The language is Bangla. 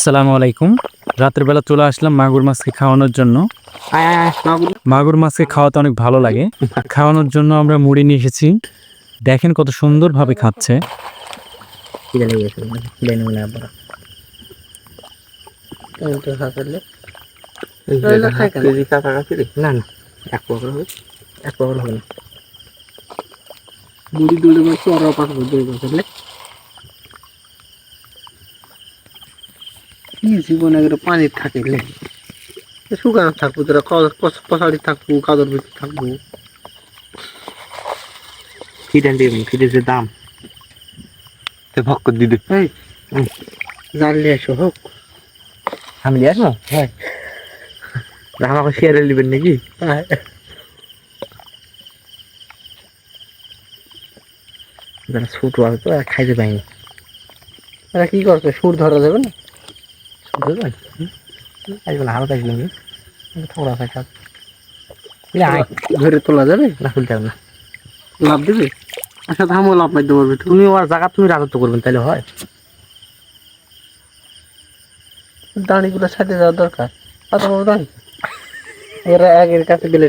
আসসালামু আলাইকুম। রাতের বেলা চলে আসলাম মাগুর মাছকে খাওয়ানোর জন্য। আয় আয় আয় মাগুর। মাছকে খাওয়াতে অনেক ভালো লাগে। খাওয়ানোর জন্য আমরা মুড়ি নিয়ে এসেছি। দেখেন কত সুন্দরভাবে খাচ্ছে। না না এক হবে। হবে না। মুড়ি পাঁচ কি জীবনে একটা পানি থাকিলে। শুকানো থাকব তোরা পশাড়ি থাকব কাদর ভিতরে থাকব। খিদে দিয়ে খিদে যে দাম। তে ভক্ক দিদি এই জানলে এসো হোক। আমি আসব? হ্যাঁ। আমাকে শেয়ারে নেবেন নাকি? হ্যাঁ। যারা ছোট আছে তো খাইতে পাইনি এরা কি করছে? সুর ধরা যাবে না? সুর ধরবেন আসবে না হালকা আসবে থোড়া আছে কাজ ধরে তোলা যাবে? না তুলতে হবে না। লাভ দেবে? আচ্ছা আমিও লাভ পাইতে পারবে তুমি ওর জায়গা তুমি রাজত্ব করবেন তাহলে হয়। দাঁড়িগুলো সাথে যাওয়া দরকার? দাঁড়ি এরা আগের কাছে গেলে